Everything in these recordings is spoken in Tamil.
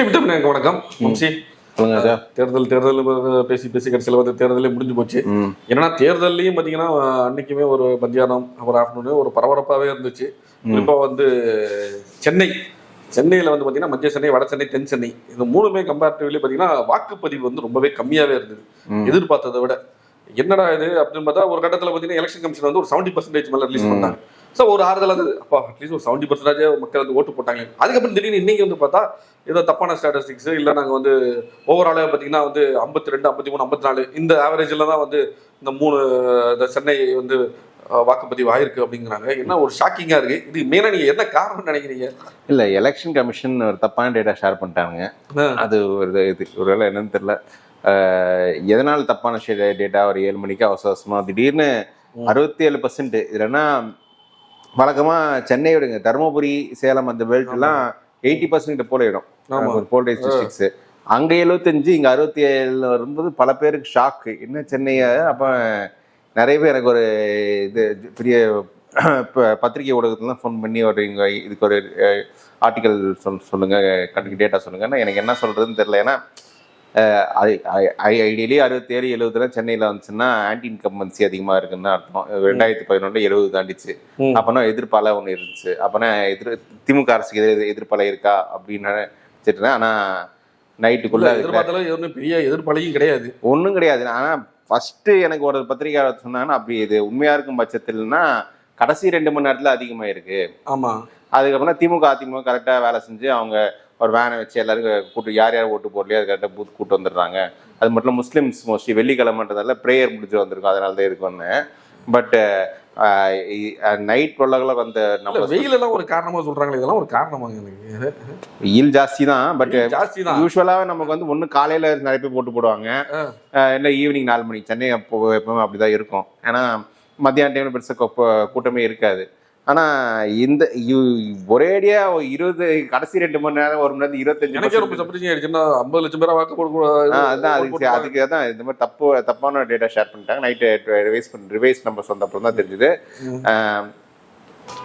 வெற்றி விட்டு எனக்கு வணக்கம். வம்சி தேர்தல் தேர்தல் பேசி பேசி கடைசியில் வந்து தேர்தலே முடிஞ்சு போச்சு. ஏன்னா தேர்தல்லையும் பார்த்தீங்கன்னா அன்னைக்குமே ஒரு மத்தியானம் அப்புறம் ஆஃப்டர்நூனு ஒரு பரபரப்பாகவே இருந்துச்சு. இப்போ வந்து சென்னை சென்னையில் வந்து பார்த்தீங்கன்னா மத்திய சென்னை வட சென்னை தென் சென்னை இந்த மூணுமே கம்பேரிட்டிவ்லி பார்த்தீங்கன்னா வாக்குப்பதிவு வந்து ரொம்பவே கம்மியாகவே இருந்தது. எதிர்பார்த்ததை விட. என்னடா இது அப்படின்னு பார்த்தா ஒரு கட்டத்தில் பார்த்தீங்கன்னா எலெக்ஷன் கமிஷன் வந்து ஒரு செவன்டி பர்சன்டேஜ் மேலே ரிலீஸ் பண்ணாங்க. ஸோ ஒரு ஆறுதல் அது. அப்பா அட்லீஸ்ட் ஒரு செவன்டி பர்சன்டேஜ் மக்கள் வந்து ஓட்டு போட்டாங்க அதுக்கப்புறம் திடீர்னு இன்னைக்கு வந்து பார்த்தா ஏதோ தப்பான ஸ்டாட்டிஸ்டிக்ஸ் இல்லை நாங்கள் வந்து ஓவராலாக பார்த்தீங்கன்னா வந்து ஐம்பத்தி ரெண்டு ஐம்பத்தி மூணு ஐம்பத்தி நாலு இந்த ஆவரேஜில் தான் வந்து இந்த மூணு இந்த சென்னை வந்து வாக்குப்பதிவு ஆயிருக்கு அப்படிங்கிறாங்க. என்ன ஒரு ஷாக்கிங்காக இருக்கு. இது மெயினாக நீங்கள் என்ன காரணம்னு நினைக்கிறீங்க? இல்ல எலெக்ஷன் கமிஷன் ஒரு தப்பான டேட்டா ஷேர் பண்ணிட்டாங்க. அது ஒரு இது ஒருவேளை என்னன்னு தெரியல. அஹ், எதனால தப்பான டேட்டா ஒரு ஏழு மணிக்கு அவசர அவசரமா திடீர்னு அறுபத்தி ஏழு பர்சன்ட் இதுலன்னா வழக்கமா சென்னை விடுங்க தருமபுரி சேலம் அந்த பெல்ட் எல்லாம் எயிட்டி பர்சன்ட் போல இடம். ஒரு போல்டேஜ் டிஸ்ட்ரிக்ஸ் அங்க எழுபத்தஞ்சு இங்க அறுபத்தி ஏழுல வரும்போது பல பேருக்கு ஷாக்கு என்ன சென்னைய? அப்ப நிறைய பேர் எனக்கு ஒரு இது பெரிய ப- பத்திரிகை ஊடகத்துலாம் ஃபோன் பண்ணி ஒரு இங்க இதுக்கு ஒரு ஆர்டிக்கல் சொல் சொல்லுங்க கணக்கு டேட்டா சொல்லுங்கன்னா எனக்கு என்ன சொல்றதுன்னு தெரியல. ஏன்னா ஐடியலி அறுபத்தி ஏழு எழுபதுல சென்னையில் வந்துச்சுன்னா ஆன்டி இன்கம்பன்சி அதிகமாக இருக்குன்னு அர்த்தம். ரெண்டாயிரத்தி பதினொன்றில் எழுபது தாண்டிச்சு. அப்போனா எதிர்ப்பால ஒன்று இருந்துச்சு. அப்போனா எதிர் திமுக அரசுக்கு எதிர் எதிர்ப்பால இருக்கா அப்படின்னு வச்சுட்டு ஆனால் நைட்டுக்குள்ள எதிர்பார்த்தாலும் எதுவும் பெரிய எதிர்ப்பாளையும் கிடையாது. ஒன்றும் கிடையாது. ஆனால் ஃபர்ஸ்ட் எனக்கு ஒரு பத்திரிகையாளர் சொன்னாங்கன்னா அப்படி இது உண்மையா இருக்கும் பட்சத்தில்னா கடைசி ரெண்டு மணி நேரத்துல அதிகமாயிருக்கு. ஆமா. அதுக்கப்புறம் திமுக அதிமுக கரெக்டாக வேலை செஞ்சு அவங்க ஒரு வேனை வச்சு எல்லாரும் கூட்டு யார் யார் ஓட்டு போடலையோ அது கரெக்டாக பூத் கூட்டு வந்துடுறாங்க. அது மட்டும் முஸ்லிம்ஸ் மோஸ்ட்லி வெள்ளிக்கிழமைன்றதால ப்ரேயர் முடிஞ்சு வந்திருக்கும் அதனால தான் இருக்கு வந்தேன் பட் நைட் டுவெல் வந்த நம்ம வெயில் எல்லாம் ஒரு காரணமா சொல்றாங்களே இதெல்லாம் ஒரு காரணமாங்க எனக்கு வெயில் ஜாஸ்தி தான் பட் ஜாஸ்தி தான் யூஸ்வலாகவே நமக்கு வந்து ஒன்று காலையில் நிறைய பேர் போட்டு போடுவாங்க. இல்லை ஈவினிங் நாலு மணிக்கு சென்னை அப்போ எப்பவுமே அப்படிதான் இருக்கும். ஏன்னா மத்தியான டைம்ல பெருசாக கூட்டமே இருக்காது. ஆனால் இந்த யு- ஒரேடியா ஒரு இருபது கடைசி ரெண்டு மணி நேரம் ஒரு மணி நேரம் இருபத்தஞ்சு ரொம்ப சப்பரிங் ஆயிடுச்சுன்னா ஐம்பது லட்சம் பேரா வாக்கு போட ஆ, அதான் அதுக்கு அதுக்கு தான் இந்த மாதிரி தப்பு தப்பான டேட்டா ஷேர் பண்ணிட்டாங்க. நைட்டு ரிவைஸ் பண்ணி ரிவைஸ் நம்பர்ஸ் வந்த அப்புறம் தான் தெரிஞ்சுது.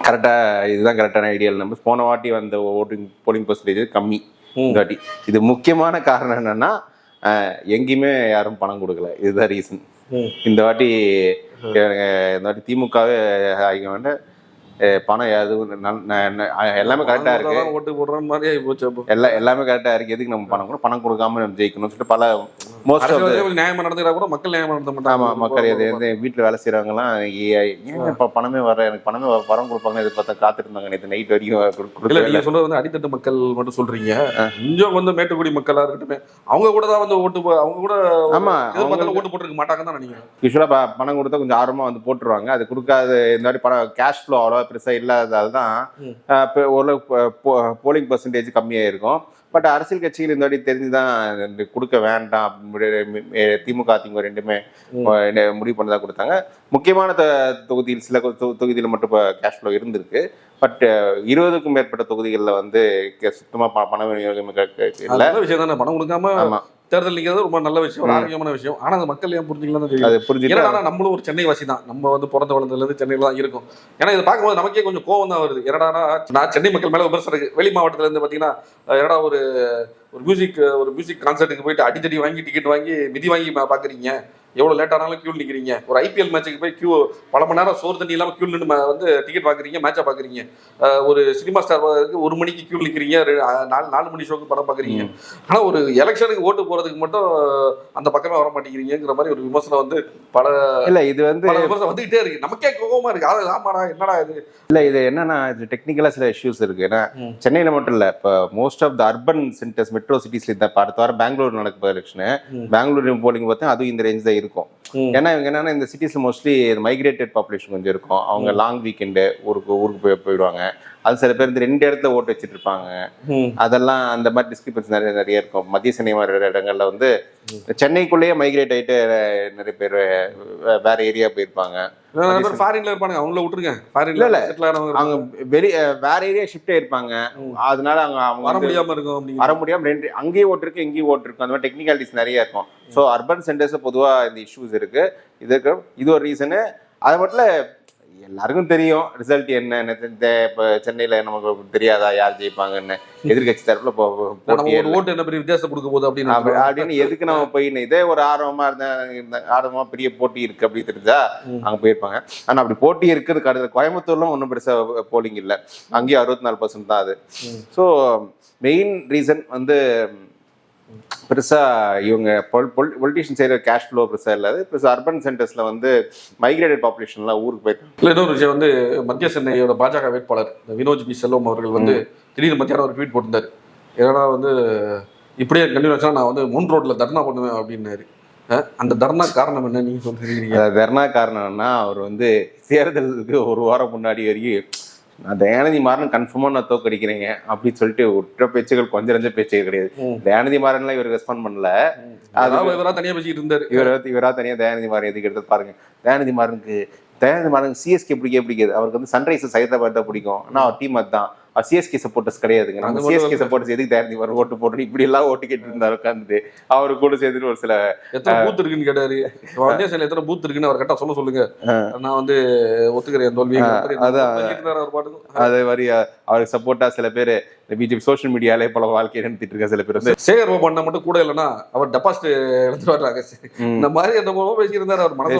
கரெக்டாக இதுதான் கரெக்டான ஐடியல் நம்பர்ஸ் போன வாட்டி வந்த ஓட்டிங் போலிங் பர்சன்டேஜ் கம்மி. வாட்டி. இது முக்கியமான காரணம் என்னன்னா எங்கேயுமே யாரும் பணம் கொடுக்கல. இதுதான் ரீசன். இந்த வாட்டி இந்த வாட்டி திமுகவே ஆகிக்க வேண்டாம் பணம் எல்லாமே கரெக்டா இருக்கு. ஓட்டு போடுற மாதிரி போச்சு அப்போ. எல்லா எல்லாமே கரெக்டா இருக்கு. எதுக்கு நம்ம பணம் கூட பணம் கொடுக்காம நம்ம ஜெயிக்கணும்னு சொல்லிட்டு பல மோஸ்ட் ஆஃப் அரசியல்வாதிகள் கொஞ்சம் நியாயமா நடந்துக்கிறா கூட மக்கள் நியாயமா நடத்த மாட்டாங்க. ஆமா மக்கள் எது எது வீட்டுல வேலை செய்யறவங்கலாம் ஏன் இப்ப பணமே வர எனக்கு பணமே வ- பணம் கொடுப்பாங்க எதிர்பார்த்தா காத்துட்டு இருந்தாங்க நேற்று நைட் வரைக்கும் கொடு- இல்ல கொடுக்கவே நீங்க சொல்றது வந்து அடித்தட்டு மக்கள் மட்டும் சொல்றீங்க. கொஞ்சம் வந்து மேட்டுக்குடி மக்களா இருக்கட்டும் அவங்க கூட தான் வந்து ஓட்டு அவங்க கூட ஆமா எதிர்பார்த்தாலும் ஓட்டு போட்டுருக்க மாட்டாங்கன்னு தான் நினைக்கிறேன். யூஸ்வலா பணம் கொடுத்தா கொஞ்சம் ஆர்வமா வந்து போட்டுருவாங்க. அது கொடுக்காத இந்த மாதிரி பணம் கேஷ் ஃப்ளோ அவ்வளோ பெருசா இல்லாததால தான் ஓரளவுக்கு போலிங் பர்சன்டேஜ் கம்மியா இருக்கும். பட் அரசியல் கட்சிகள் இந்த வாட்டி தெரிஞ்சுதான் கொடுக்க வேண்டாம் அப்படின்னு திமுக அதிமுக ரெண்டுமே முடிவு பண்ணதா கொடுத்தாங்க. முக்கியமான தொகுதியில் சில தொகுதியில் மட்டும் இப்போ கேஷ் ஃப்ளோ இருந்திருக்கு. பட் இருபதுக்கும் மேற்பட்ட தொகுதிகளில் வந்து கே- சுத்தமா ப- பண விநியோகம் இல்ல. விஷயம் தானே. பணம் கொடுக்காம தேர்தல் நிக்கிறது ரொம்ப நல்ல விஷயம். ஆரோக்கியமான விஷயம். ஆனா அது மக்கள் ஏன் புரிஞ்சுக்கலாம் தெரியும் அது புரிஞ்சுட்டு ஏன்னா நம்மளும் ஒரு சென்னை வாசி தான். நம்ம வந்து பிறந்த வளர்ந்ததுல இருந்து சென்னையில தான் இருக்கும். ஏன்னா இதை பார்க்கும்போது நமக்கே கொஞ்சம் கோவம் தான் வருது. என்னடா நான் சென்னை மக்கள் மேல விமர்சனம் இருக்கு. வெளி மாவட்டத்துல இருந்து பாத்தீங்கன்னா அஹ், என்னடா ஒரு ஒரு மியூசிக் ஒரு மியூசிக் கான்சர்ட்டுக்கு போயிட்டு அடித்தடி வாங்கி டிக்கெட் வாங்கி மிதி வாங்கி பா- எவ்வளவு லேட் ஆனாலும் கியூ நிக்கிறீங்க? ஒரு ஐபிஎல் மேட்சுக்கு போய் கியூ பல மணி நேரம் சோறு தண்ணி இல்லாம கியூ நின்று வந்து டிக்கெட் பாக்குறீங்க மேட்சா பாக்குறீங்க. அஹ், ஒரு சினிமா ஸ்டார் ஒரு மணிக்கு கியூ அஹ், நாலு நாலு மணி ஷோக்கு படம் பாக்குறீங்க. ஆனா ஒரு எலெக்ஷனுக்கு ஓட்டு போறதுக்கு மட்டும் அந்த பக்கமே வர மாட்டேங்கிறீங்கிற மாதிரி ஒரு விமர்சனம் வந்து பல இல்ல இது வந்து விமர்சனம் வந்துகிட்டே இருக்கு. நமக்கே கோவமா இருக்கு. அது ஆமாடா என்னடா இது? இல்ல இது என்னன்னா இது டெக்னிக்கலா சில இஷ்யூஸ் இருக்கு. ஏன்னா. சென்னையில மட்டும் இல்ல இப்போ most of the urban centres metro சிட்டிஸ்ல இந்த அடுத்த வாரம் பெங்களூர் நடக்க எலெக்ஷனு. பெங்களூர் போலிங் பார்த்தா அதுவும் இந்த ரேஞ்ச் தான் இருக்கும். ஏன்னா இவங்க என்னன்னா இந்த சிட்டிஸ்ல மோஸ்ட்லி மைக்ரேட்டட் பாப்புலேஷன் கொஞ்சம் இருக்கும். அவங்க லாங் வீக்கெண்டு ஊருக்கு ஊருக்கு போய் போயிடுவாங்க. அது சில பேர் இந்த ரெண்டு இடத்துல ஓட்டு வச்சிட்டு இருப்பாங்க அதெல்லாம் அந்த மாதிரி டிஸ்கிரிபன்ஸ் நிறைய நிறைய இருக்கும். மத்திய சென்னை மாதிரி இடங்கள்ல வந்து சென்னைக்குள்ளேயே மைக்ரேட் ஆயிட்டு நிறைய பேர் வேற ஏரியா போயிருப்பாங்க. ஃபாரின்ல இருப்பானுங்க. அவங்கள விட்டுருங்க. ஃபாரின்ல இல்ல, அவங்க வெளி வேற ஏரியா ஷிஃப்ட் ஆயிருப்பாங்க. அதனால அவங்க அவங்க வர முடியாம இருக்கும் வர முடியாம ரெண்டு அங்கேயும் ஓட்டு இருக்கு இங்கேயும் ஓட்டு இருக்கு. அந்த மாதிரி டெக்னிக்காலிட்டிஸ் நிறைய இருக்கும். ஸோ அர்பன் சென்டர்ஸ் பொதுவா இந்த இஷ்யூஸ் இருக்கு. இதுக்கு இது ஒரு ரீசனு அது மட்டும் எல்லாருக்கும் தெரியும். ரிசல்ட் என்ன இப்போ சென்னையில நமக்கு தெரியாதா யார் ஜெயிப்பாங்கன்னு. எதிர்கட்சி தரப்புல ஓட்டு என்ன பெரிய வித்தியாசம் கொடுக்க போகுது அப்படி- அப்படின்னு அப்படின்னு எதுக்கு நம்ம போய் இதே ஒரு ஆர்வமா இருந்த ஆர்வமா பெரிய போட்டி இருக்கு அப்படி தெரிஞ்சா. அங்க போயிருப்பாங்க. ஆனா அப்படி போட்டி இருக்குது அடுத்த கோயம்புத்தூர்ல ஒன்றும் பெருசா போலிங் இல்ல. அங்கேயும் அறுபத்தி நாலு பர்சன்ட் தான் அது. ஸோ மெயின் ரீசன் வந்து பெருசா இவங்க பொலிட்டிஷியன் செய்யற கேஷ் ஃப்ளோ பெருசா இல்லாது ப்ளஸ் அர்பன் சென்டர்ஸ்ல வந்து மைக்ரேட்டட் பாப்புலேஷன்லாம் ஊருக்கு போயிருக்காங்க இல்ல இன்னொரு விஷயம் வந்து மத்திய சென்னையோட பாஜக வேட்பாளர் இந்த வினோஜ் பி. செல்வம் அவர்கள் வந்து திடீர்னு மத்தியானம் ஒரு ட்வீட் போட்டிருந்தாரு. ஏன்னா வந்து இப்படியே கண்டினியூ நான் வந்து முன் ரோட்ல தர்ணா பண்ணுவேன் அப்படின்னாரு. அந்த தர்ணா காரணம் என்ன நீங்க சொல்றீங்க? அது தர்ணா காரணம்னா அவர் வந்து தேர்தலுக்கு ஒரு வாரம் முன்னாடி வரைக்கும் நான் தயாநிதி மாறன் கன்ஃபார்மா நான் தோக்கடிக்கிறேங்க அப்படின்னு சொல்லிட்டு ஒற்ற பேச்சுகள் கொஞ்சம் நஞ்ச பேச்சுகள் கிடையாது. தயாநிதி மாறன்லாம் இவர் ரெஸ்பாண்ட் பண்ணல. அதாவது இவரா தனியா பேசிக்கிட்டு இருந்தாரு. இவர் வந்து இவரா தனியா தயாநிதி மாறன் எதுக்கு எடுத்து பாருங்க. தயாநிதி மாறனுக்கு தயாநிதி மாறன் சிஎஸ்கே பிடிக்கவே பிடிக்காது. அவருக்கு வந்து சன்ரைசர்ஸ் ஹைதராபாத் தான் பிடிக்கும். ஆனா அவர் டீம் அதுதான். சிஎஸ்கே சப்போர்ட்டர்ஸ் கிடையாதுங்க. நம்ம சிஎஸ்கே சப்போர்ட்டர்ஸ் எதுக்கு தயாநிதி மாறன் ஓட்டு போட்டு இப்படி எல்லாம் ஓட்டு கேட்டு இருந்தாரு உட்காந்துட்டு அவரு கூட சேர்ந்துட்டு ஒரு சில எத்தனை பூத் இருக்குன்னு கேட்டாரு. மத்திய சென்னை எத்தனை பூத் இருக்குன்னு அவர் கரெக்டா சொல்ல சொல்லுங்க. நான் வந்து ஒத்துக்கிறேன் தோல்வி அதான். அதே மாதிரி அவருக்கு சப்போர்ட்டா சில பேர் இந்த பிஜேபி சோஷியல் மீடியாலே பல வாழ்க்கையை நடத்திட்டு இருக்க சில பேர் வந்து. சேகர் பாபு அண்ணா மட்டும் கூட இல்லைன்னா அவர் டெபாசிட் எடுத்து வர்றாங்க இந்த மாதிரி அந்த மூலமா பேசியிருந்தாரு அவர். பட்டா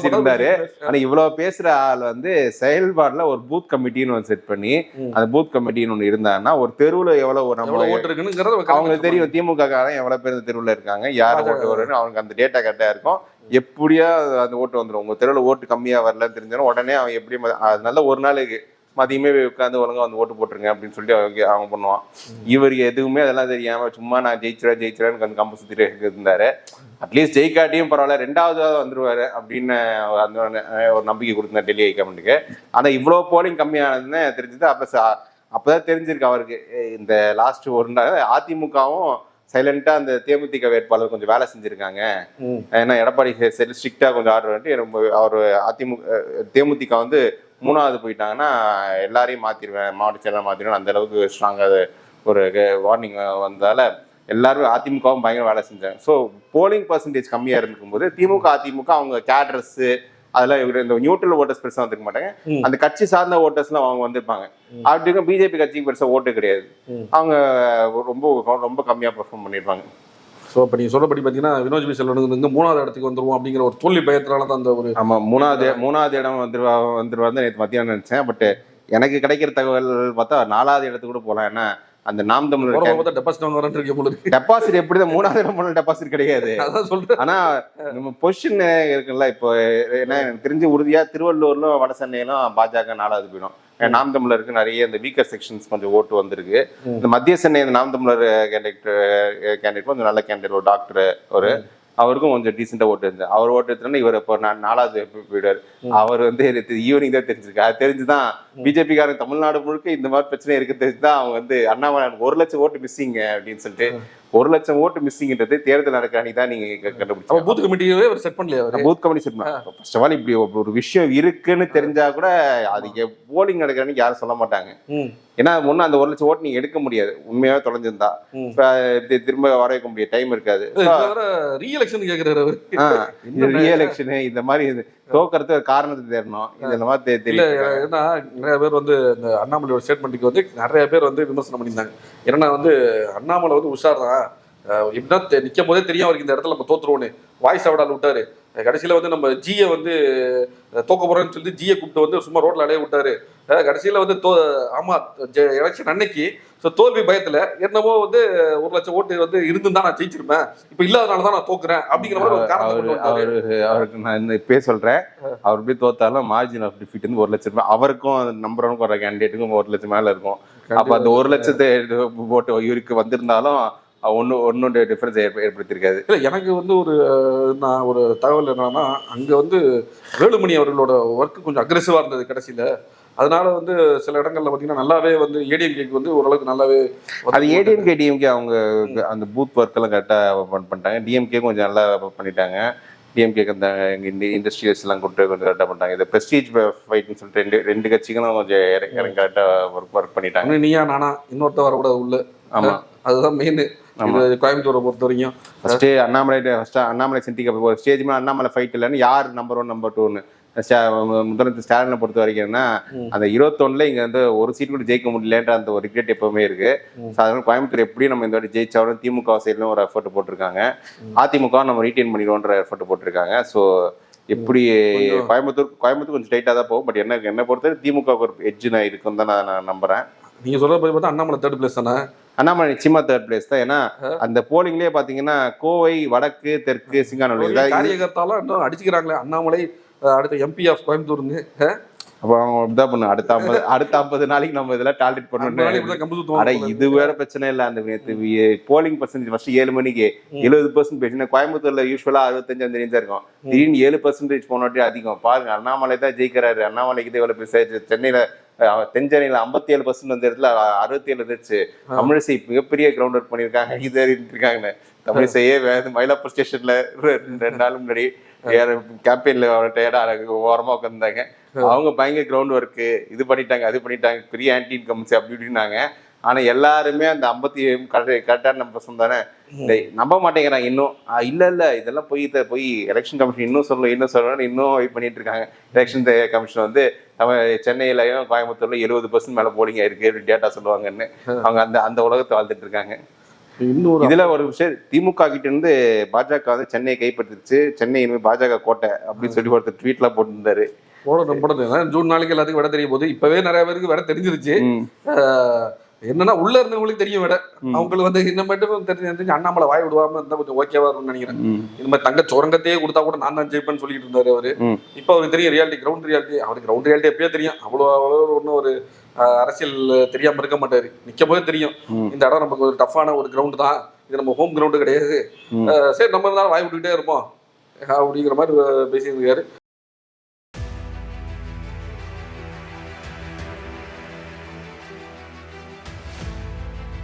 ஆனா இவ்வளவு பேசுற ஆள் வந்து செயல்பாடுல ஒரு பூத் கமிட்டின்னு ஒன்று செட் பண்ணி. அந்த பூத் கமிட்டின்னு ஒன்று இருந்தாங்கன்னா ஒரு தெருவுல எவ்வளவு ஒரு நம்ம எவ்வளவு ஓட்டு இருக்குங்கிறத அவர் அவங்களுக்கு தெரியும். திமுக காரன் எவ்வளவு பேர் இந்த தெருவுல இருக்காங்க யார். ஓட்டு வரும்னு அவனுக்கு அந்த டேட்டா கரெக்டா இருக்கும். எப்படியா அந்த ஓட்டு வந்துடும் உங்க தெருவுல ஓட்டு கம்மியா வரலன்னு தெரிஞ்சாலும் உடனே அவன் எப்படி அதனால ஒரு நாளுக்கு மதியமே போய் உட்காந்து ஒழுங்கா வந்து ஓட்டு போட்டுருங்க அப்படின்னு சொல்லிட்டு அவங்க அவன் பண்ணுவான். இவர் எதுவுமே அதெல்லாம் தெரியாம சும்மா நான் ஜெயிச்சிருவேன் ஜெயிச்சிருவேன் கொஞ்சம் கம்பு சுத்திட்டு இருந்தாரு அட்லீஸ்ட் ஜெயிக்காட்டியும் பரவாயில்ல ரெண்டாவதாவது வந்துருவாரு அப்படின்னு அந்த ஒரு நம்பிக்கை கொடுத்தேன் டெல்லி ஹைகமாண்டுக்கு. ஆனா இவ்வளவு போலிங் கம்மியானதுன்னு தெரிஞ்சது அப்ப அப்பதான் தெரிஞ்சிருக்கு அவருக்கு. இந்த லாஸ்ட் ஒரு அதிமுகவும் சைலண்டா அந்த தேமுதிக வேட்பாளர் கொஞ்சம் வேலை செஞ்சிருக்காங்க. ஏன்னா எடப்பாடி சரி ஸ்ட்ரிக்டா கொஞ்சம் ஆர்டர் வந்துட்டு ரொம்ப அவர் அதிமுக தேமுதிக வந்து மூணாவது போயிட்டாங்கன்னா எல்லாரையும் மாத்திருவேன் மாவட்ட செயலாளர் மாத்திருவேன் அந்த அளவுக்கு ஸ்ட்ராங்கா ஒரு வார்னிங் வந்ததால எல்லாரும் அதிமுகவும் பயங்கர வேலை செஞ்சாங்க. ஸோ போலிங் பர்சன்டேஜ் கம்மியா இருக்கும்போது திமுக அதிமுக அவங்க கேட்ரஸ் அதெல்லாம் இவரு இந்த நியூட்ரல் ஓட்டர்ஸ் பெருசா வந்துருக்க மாட்டாங்க. அந்த கட்சி சார்ந்த ஓட்டர்ஸ்லாம் அவங்க வந்திருப்பாங்க அப்படி இருக்கும் பிஜேபி கட்சிக்கு பெருசா ஓட்டு கிடையாது. அவங்க ரொம்ப ரொம்ப கம்மியா பெர்ஃபார்ம் பண்ணிருப்பாங்க. ஸோ இப்போ நீங்கள் சொல்லப்படி பார்த்தீங்கன்னா வினோஜ் பி செல்வனுக்கு வந்து மூணாவது இடத்துக்கு வந்துருவோம் அப்படிங்கிற ஒரு தோல்வி பயத்தினால தான் அந்த ஒரு ஆமா மூணாவது மூணாவது இடம் வந்துருவா வந்துருவான்னு நேற்று மத்தியானம் நினைச்சேன். பட் எனக்கு கிடைக்கிற தகவல் பார்த்தா நாலாவது இடத்துக்கு கூட போகலாம் ஏன்னா அந்த நாம் தமிழர் டெபாசிட் டெபாசிட் எப்படிதான் மூணாவது போன டெபாசிட் கிடையாது. ஆனா நம்ம பொசிஷன் இருக்குல்ல இப்போ என்ன எனக்கு தெரிஞ்சு உறுதியா திருவள்ளூர்ல வட சென்னையிலும் பாஜக நாலாவது போயிடும். நாம் தமிழருக்கு நிறைய இந்த வீக்கர் செக்ஷன்ஸ் கொஞ்சம் ஓட்டு வந்திருக்கு. இந்த மத்திய சென்னை இந்த நாம் தமிழர் கேண்டிடேட் கேண்டிடேட் கொஞ்சம் நல்ல கேண்டிடேட் ஒரு டாக்டர் ஒரு அவருக்கும் கொஞ்சம் டீசெண்டா ஓட்டு இருந்தது. அவர் ஓட்டு எடுத்தோன்னா இவர் இப்போ நான் நாலாவது போயிடுவார். அவர் வந்து ஈவினிங் தான் தெரிஞ்சிருக்கு. அது தெரிஞ்சுதான் பிஜேபி காரங்க தமிழ்நாடு முழுக்க இந்த மாதிரி பிரச்சனை இருக்கு தெரிஞ்சுதான் அவங்க வந்து அண்ணாமலை ஒரு லட்சம் ஓட்டு மிஸ்ஸிங்க அப்படின்னு சொல்லிட்டு ஒரு லட்சம் ஓட்டு மிஸ்ஸிங்ன்றது தேர்தல் நடக்க அன்னைக்கு தான் நீங்க க- அப்போ கண்டுபிடிச்சீங்க பூத் கமிட்டியவே அவர் செட் பண்ணலையா அவர்? Booth committee set first of all இப்படி ஒரு- விஷயம் இருக்குன்னு தெரிஞ்சா கூட அது போலிங் நடக்கிற அன்னைக்கு யாரும் சொல்ல மாட்டாங்க. ஏன்னா முன்ன அந்த ஒரு லட்சம் ஓட்டு நீங்க எடுக்க முடியாது. உண்மையாவே தொலைஞ்சிருந்தா. திரும்ப வர வைக்க முடியாது டைம் இருக்காது. ரீஎலெக்ஷன் கேட்கிறாரு அவர். ரீஎலெக்ஷன் இந்த மாதிரி தோக்கறது ஒரு காரணத்தை தேடணும். இந்த மாதிரி தெரியல ஏன்னா நிறைய பேர் வந்து இந்த அண்ணாமலையோட ஸ்டேட்மெண்ட்டுக்கு வந்து நிறைய பேர் வந்து விமர்சனம் பண்ணியிருந்தாங்க. ஏன்னா வந்து அண்ணாமலை வந்து உஷார் தான் எப்படின்னா நிற்கும் போதே தெரியும் அவருக்கு இந்த இடத்துல நம்ம தோத்துருவோன்னு. வாய்ஸ் அவடால் விட்டாரு. கடைசியில வந்து நம்ம ஜியை வந்து தோக்க போறோம்னு சொல்லிட்டு ஜியை கூப்பிட்டு வந்து சும்மா ரோட்ல அலைய விட்டாரு. கடைசியில வந்து தோ ஆமா எலெக்ஷன் அன்னைக்கு ஸோ தோல்வி பயத்துல என்னமோ வந்து ஒரு லட்சம் ஓட்டு வந்து இருந்திருந்தா நான் ஜெயிச்சிருப்பேன். இப்ப இல்லாதனால தான் நான் தோக்குறேன் அப்படிங்கிற மாதிரி ஒரு அவரு அவருக்கு நான் இந்த இப்பயே சொல்றேன். அவர் போய் தோத்தாலும் மார்ஜின் ஆஃப் டிஃபீட் வந்து ஒரு லட்சம் ரூபாய் அவருக்கும் நம்பர் ஒன் வர கேண்டிடேட்டுக்கும் ஒரு லட்சம் மேல இருக்கும். அப்ப அந்த ஒரு லட்சத்தை ஓட்டு இவருக்கு வந்திருந்தாலும் ஒன்னு ஒன்னு டிஃபரன்ஸ் ஏற்படுத்தியிருக்காது. இல்ல எனக்கு வந்து ஒரு நான் ஒரு தகவல் என்னன்னா அங்க வந்து வேலுமணி அவர்களோட ஒர்க் கொஞ்சம் அக்ரெசிவா இருந்தது கடைசியில. அதனால வந்து சில இடங்கள்ல பாத்தீங்கன்னா நல்லாவே வந்து ஏடிஎம்கேக்கு வந்து ஓரளவுக்கு நல்லாவே அது ஏடிஎம்கே டிஎம்கே அவங்க அந்த பூத் ஒர்க் எல்லாம் கரெக்டா பண்ணிட்டாங்க. டிஎம்கே கொஞ்சம் நல்லா பண்ணிட்டாங்க. டிஎம்கேக்கு அந்த இந்த இண்டஸ்ட்ரியல்ஸ் எல்லாம் கொடுத்து கொஞ்சம் கரெக்டாக பண்ணிட்டாங்க. இந்த பிரஸ்டீஜ் ஃபைட்னு சொல்லிட்டு ரெண்டு ரெண்டு கட்சிகளும் கொஞ்சம் இறங்கி கரெக்டாக ஒர்க் ஒர்க் பண்ணிட்டாங்க. நீயா நானா இன்னொருத்த வரக்கூடாது உள்ள. ஆமா. அதுதான் மெயின். இது கோயம்புத்தூரை பொறுத்த வரைக்கும் ஃபர்ஸ்ட் அண்ணாமலை ஃபர்ஸ்ட் அண்ணாமலை சென்டிக்கு ஒரு ஸ்டேஜ் மேலே அண்ணாமலை ஃபைட் இல்லைன்னு யார் நம்பர் ஒன் நம்பர் டூன்னு முதலமைச்சர் ஸ்டாலினை பொறுத்த வரைக்கும்னா. அந்த இருபத்தொன்னுல இங்க வந்து ஒரு சீட் கூட ஜெயிக்க முடியலன்ற அந்த ஒரு ரிக்ரெட் எப்பவுமே இருக்கு. அதனால கோயம்புத்தூர் எப்படியும் நம்ம இந்த வாட்டி ஜெயிச்சாலும் திமுக சைட்லயும் ஒரு எஃபர்ட் போட்டிருக்காங்க. அதிமுக நம்ம ரீட்டைன் பண்ணிடுவோன்ற எஃபர்ட் போட்டிருக்காங்க. ஸோ எப்படி கோயம்புத்தூர் கோயம்புத்தூர் கொஞ்சம் டைட்டாக தான் போகும். பட் என்ன என்ன பொறுத்தவரை திமுக ஒரு எட்ஜ் நான் இருக்குன்னு தான் நான் நான் நம்புறேன். நீங்க சொல்ற போய் பார்த்தா அண்ணாமலை தேர்ட் பிளேஸ் தானே? அண்ணாமலை நிச்சயமா தேர்ட் பிளேஸ் தான். ஏன்னா அந்த போலிங்லயே பாத்தீங்கன்னா கோவை வடக்கு தெற்கு சிங்கானூர் அடிச்சுக்கிறாங்களே அண்ணாமலை அடுத்த எம்பி ஆஃப் கோயம்புத்தூர்னு அப்போ அவங்க பண்ணு அடுத்த ஐம்பது அடுத்த ஐம்பது நாளைக்கு நம்ம இதெல்லாம் டார்கெட் பண்ணணும் அட இது வேற பிரச்சனை இல்ல. அந்த போலிங் பர்சன்டேஜ் ஃபர்ஸ்ட் ஏழு மணிக்கு எழுபது பர்சன்ட் பேசினா கோயம்புத்தூர்ல யூஸ்வலா அறுபத்தஞ்சு அந்த ரேஞ்சா இருக்கும். திடீர்னு ஏழு பர்சன்டேஜ் போனாட்டி அதிகம். பாருங்க அண்ணாமலை தான் ஜெயிக்கிறாரு. அண்ணாமலைக்கு இது எவ்வளவு பெருசாச்சு சென்னையில தென்சென்னையில ஐம்பத்தி ஏழு பர்சன்ட் வந்த இடத்துல அறுபத்தி ஏழு இருந்துச்சு தமிழிசை மிகப்பெரிய கிரவுண்ட் ஒர்க் பண்ணிருக்காங்க இது இருக்காங்க தமிழிசையே வேற மயிலாப்பூர் ஸ்டேஷன்ல ரெண்டு நாள் முன்னாடி கேம்பெயின்ல டயர்டா ஓரமா உட்காந்துருந்தாங்க அவங்க பயங்கர கிரவுண்ட் ஒர்க்கு இது பண்ணிட்டாங்க அது பண்ணிட்டாங்க பெரிய ஆன்டி இன்கம்ஸ் அப்படி இப்படின்னாங்க. ஆனா எல்லாருமே அந்த ஐம்பத்தி கரெக்டான நம்ம பர்சன் தானே டேய், நம்ப மாட்டேங்கிறாங்க இன்னும். இல்ல இல்ல இதெல்லாம் போய் போய் எலெக்ஷன் கமிஷன் இன்னும் சொல்லணும் இன்னும் சொல்லணும் இன்னும் வெயிட் பண்ணிட்டு இருக்காங்க. எலெக்ஷன் கமிஷன் வந்து நம்ம சென்னையிலயும் கோயம்புத்தூர்ல எழுபது பர்சன்ட் மேல போலிங் இருக்கு டேட்டா சொல்லுவாங்கன்னு. அவங்க அந்த அந்த உலகத்தை வாழ்ந்துட்டு இருக்காங்க. இன்னொரு இதுல ஒரு விஷயம் திமுக கிட்ட இருந்து பாஜக வந்து சென்னையை கைப்பற்றிருச்சு. சென்னை இனிமே பாஜக கோட்டை அப்படின்னு சொல்லி ஒருத்தர் ட்வீட்லாம் போட்டிருந்தாரு. போட ஏன்னா ஜூன் நாளைக்கு எல்லாத்துக்கும் விட தெரியும் போது. இப்பவே நிறைய பேருக்கு விட தெரிஞ்சிருச்சு. என்னன்னா உள்ள இருந்தவங்களுக்கு தெரியும் விட. அவங்களுக்கு வந்து இந்த மட்டும் தெரிஞ்சு தெரிஞ்சு அண்ணாமலை வாய் விடுவாம இருந்தா கொஞ்சம் ஓகேவா இருக்கும்னு நினைக்கிறேன். இந்த மாதிரி தங்க சுரங்கத்தையே கொடுத்தா கூட நான் தான் ஜெயிப்பேன்னு சொல்லிட்டு இருந்தாரு அவரு. இப்போ அவருக்கு தெரியும் ரியாலிட்டி கிரவுண்ட் ரியாலிட்டி அவருக்கு கிரவுண்ட் ரியாலிட்டி எப்பயே தெரியும். அவ்வளோ அவ்வளோ ஒன்றும் ஒரு அரசியல் தெரியாம இருக்க மாட்டாரு. நிற்கும் போது தெரியும். இந்த இடம் நமக்கு ஒரு டஃப்பான ஒரு கிரவுண்ட் தான். இது நம்ம ஹோம் கிரவுண்டு கிடையாது. சரி நம்ம இருந்தாலும் வாய் விட்டுக்கிட்டே இருப்போம். அப்படிங்கிற மாதிரி பேசியிருக்காரு